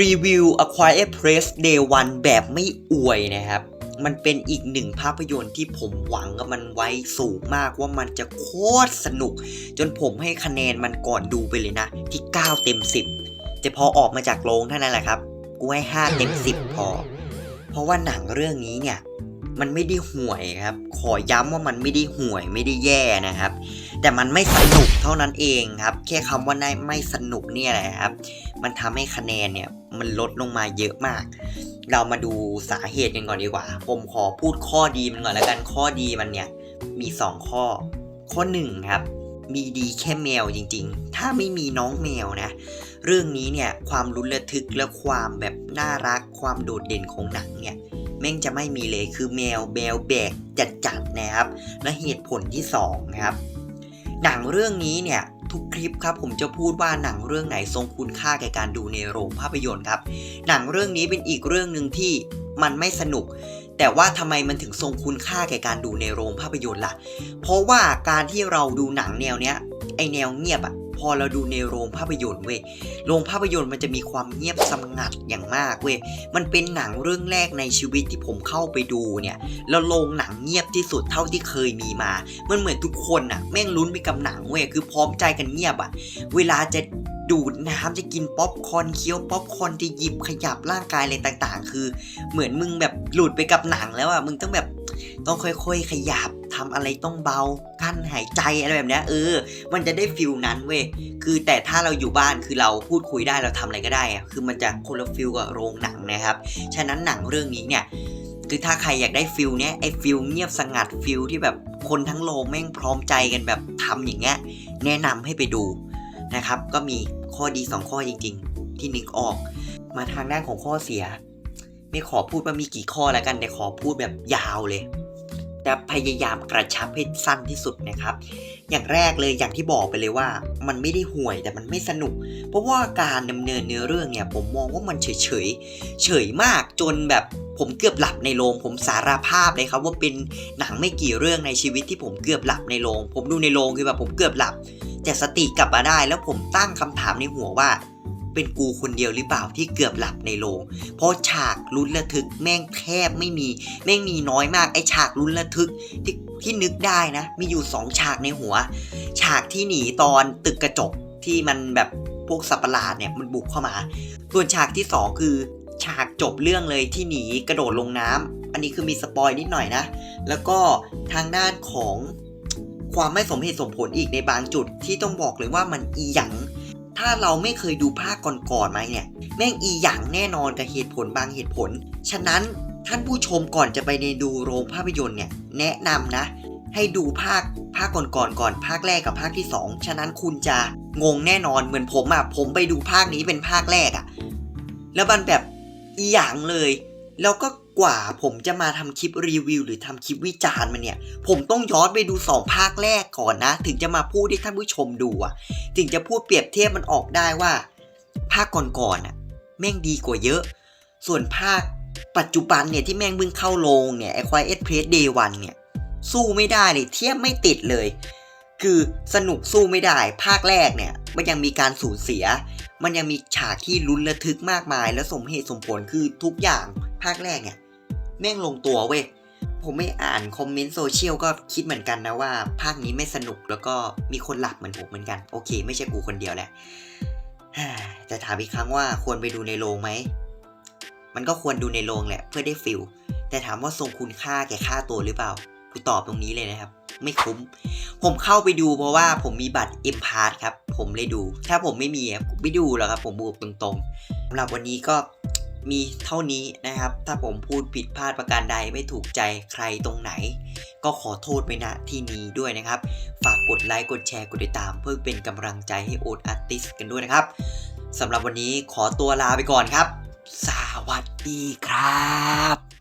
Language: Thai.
รีวิว A Quiet Place Day 1 แบบไม่อวยนะครับ มันเป็นอีกหนึ่งภาพยนตร์ที่ผมหวังกับมันไว้สูงมากว่ามันจะโคตรสนุก จนผมให้คะแนนมันก่อนดูไปเลยนะ ที่ 9 เต็ม 10 แต่พอออกมาจากโรงเท่านั้นแหละครับ กูให้ 5 เต็ม 10 พอ เพราะว่าหนังเรื่องนี้เนี่ย มันไม่ได้ห่วยครับ ขอย้ำว่ามันไม่ได้ห่วยไม่ได้แย่นะครับ แต่มันไม่สนุกเท่านั้นเองครับ แค่คำว่าไม่สนุกเนี่ยแหละครับ มันทำให้คะแนนเนี่ยมันลดลงมาเยอะมาก เรามาดูสาเหตุกันก่อนดีกว่า ผมขอพูดข้อดีมันก่อนแล้วกันข้อดีมันเนี่ยมี 2 ข้อ ข้อ1ครับมีดีแค่แมวจริงๆ ถ้าไม่มีน้องแมวนะ เรื่องนี้เนี่ยความลุ้นระทึกและความแบบน่ารักความโดดเด่นของหนังเนี่ย แม่งจะไม่มีเลยคือแมวแมวแบกจัดๆนะครับ และเหตุผลที่2นะครับหนังเรื่องนี้เนี่ยทุกคลิปครับผมจะพูดว่าหนังเรื่องไหนทรงคุณค่าแก่การดูในโรงภาพยนตร์ครับ หนังเรื่องนี้เป็นอีกเรื่องหนึ่งที่มันไม่สนุก แต่ว่าทำไมมันถึงทรงคุณค่าแก่การดูในโรงภาพยนตร์ล่ะ เพราะว่าการที่เราดูหนังแนวเนี้ยไอแนวเงียบอะ พอเราดูในโรงภาพยนตร์เว้ยโรงภาพยนตร์มันจะมีความเงียบสงัดอย่างมากเว้ยมันเป็นหนังเรื่องแรกในชีวิตที่ผมเข้าไปดูเนี่ยแล้วโรงหนังเงียบที่สุดเท่าที่เคยมีมา มันเหมือนทุกคนน่ะแม่งลุ้นไปกับหนังเว้ยคือพร้อมใจกันเงียบอะเวลาจะดูดน้ำจะกินป๊อปคอนเคี้ยวป๊อปคอนจะหยิบขยับร่างกายอะไรต่างๆ คือ เหมือนมึงแบบหลุดไปกับหนังแล้วอะมึงต้องแบบต้องค่อย ๆ ขยับ ทำอะไรต้องเบากั้นหายใจอะไรแบบเนี้ยเออ มันจะได้ฟิลนั้นเว้ยคือแต่ถ้าเราอยู่บ้านคือเราพูดคุยได้เราทำอะไรก็ได้อะคือมันจะคนละฟิลกับโรงหนังนะครับ ฉะนั้นหนังเรื่องนี้เนี่ยคือถ้าใครอยากได้ฟิลเนี้ยไอ้ฟิลเงียบสงัดฟิลที่แบบคนทั้งโลกแม่งพร้อมใจกันแบบทำอย่างเงี้ยแนะนำให้ไปดูนะครับ ก็มีข้อดี 2 ข้อจริง ๆ ที่นึกออก มาทางด้านของข้อเสีย ไม่ขอพูดว่ามีกี่ข้อแล้วกันแต่ขอพูดแบบยาวเลย แต่พยายามกระชับให้สั้นที่สุดนะครับ อย่างแรกเลยอย่างที่บอกไปเลยว่า มันไม่ได้ห่วยแต่มันไม่สนุก เพราะว่าการดำเนินเนื้อเรื่องเนี่ย ผมมองว่ามันเฉยเฉยเฉยมากจนแบบผมเกือบหลับในโรงผมสารภาพเลยครับ ว่าเป็นหนังไม่กี่เรื่องในชีวิตที่ผมเกือบหลับในโรงผมดูในโรงคือแบบผมเกือบหลับแต่สติกลับมาได้แล้วผมตั้งคำถามในหัวว่า เป็นกูคนเดียวหรือเปล่าที่เกือบหลับในโรงเพราะฉากลุ้นระทึกแม่งแทบไม่มี แม่งมีน้อยมากไอฉากลุ้นระทึกที่ที่นึกได้นะ มีอยู่สองฉากในหัว ฉากที่หนีตอนตึกกระจกที่มันแบบพวกสัปหลาดเนี่ยมันบุกเข้ามา ส่วนฉากที่สองคือ ฉากจบเรื่องเลยที่หนีกระโดดลงน้ำอันนี้คือมีสปอยนิดหน่อยนะ แล้วก็ทางด้านของความไม่สมเหตุสมผลอีกในบางจุดที่ต้องบอกเลยว่ามันอีหยัง ถ้าเราไม่เคยดูภาคก่อนๆมาเนี่ย แม่งอีหยังแน่นอนกับเหตุผลบางเหตุผล ฉะนั้นท่านผู้ชมก่อนจะไปในดูโรงภาพยนตร์เนี่ย แนะนำนะ ให้ดูภาคภาคก่อนๆก่อนภาคแรกกับภาคที่ 2 ฉะนั้นคุณจะงงแน่นอนเหมือนผมอะ่ะผมไปดูภาคนี้เป็นภาคแรกอะ่ะ แล้วมันแบบอีหยังเลย แล้วก็กว่าผมจะมาทำคลิปรีวิว หรือทำคลิปวิจารณ์มันเนี่ย ผมต้องย้อนไปดูสองภาคแรกก่อนนะ ถึงจะมาพูดให้ท่านผู้ชมดูอะถึงจะพูดเปรียบเทียบมันออกได้ว่า ภาคก่อนๆอะแม่งดีกว่าเยอะ ส่วนภาคปัจจุบันเนี่ยที่แม่งเพิ่งเข้าโรงเนี่ยไอควายเอสเพรสเดย์วันเนี่ย สู้ไม่ได้เลยเทียบไม่ติดเลย คือสนุกสู้ไม่ได้ ภาคแรกเนี่ยมันยังมีการสูญเสีย มันยังมีฉากที่ลุ้นระทึกมากมาย และสมเหตุสมผลคือทุกอย่าง ภาคแรกเนี่ย แม่งลงตัวเว้ยผมไม่อ่านคอมเมนต์โซเชียลก็คิดเหมือนกันนะว่า ภาคนี้ไม่สนุกแล้วก็มีคนหลับเหมือนผมเหมือนกัน โอเค ไม่ใช่กูคนเดียวแหละจะถามอีกครั้งว่าควรไปดูในโรงไหม มันก็ควรดูในโรงแหละ เพื่อได้ฟิลแต่ถามว่าทรงคุณค่าแก่ค่าตัวหรือเปล่ากูตอบตรงนี้เลยนะครับ ไม่คุ้ม ผมเข้าไปดูเพราะว่าผมมีบัตร M p a s s ครับ ผมเลยดู ถ้าผมไม่มีผมไม่ดูหรอกครับ ผมบอกตรงๆสำหรับวันนี้ก็ มีเท่านี้นะครับ ถ้าผมพูดผิดพลาดประการใดไม่ถูกใจใครตรงไหน ก็ขอโทษไปณที่นี้ด้วยนะครับ ฝากกดไลค์กดแชร์กดติดตาม เพื่อเป็นกำลังใจให้โอ๊ตอาร์ติสกันด้วยนะครับสำหรับวันนี้ขอตัวลาไปก่อนครับ สวัสดีครับ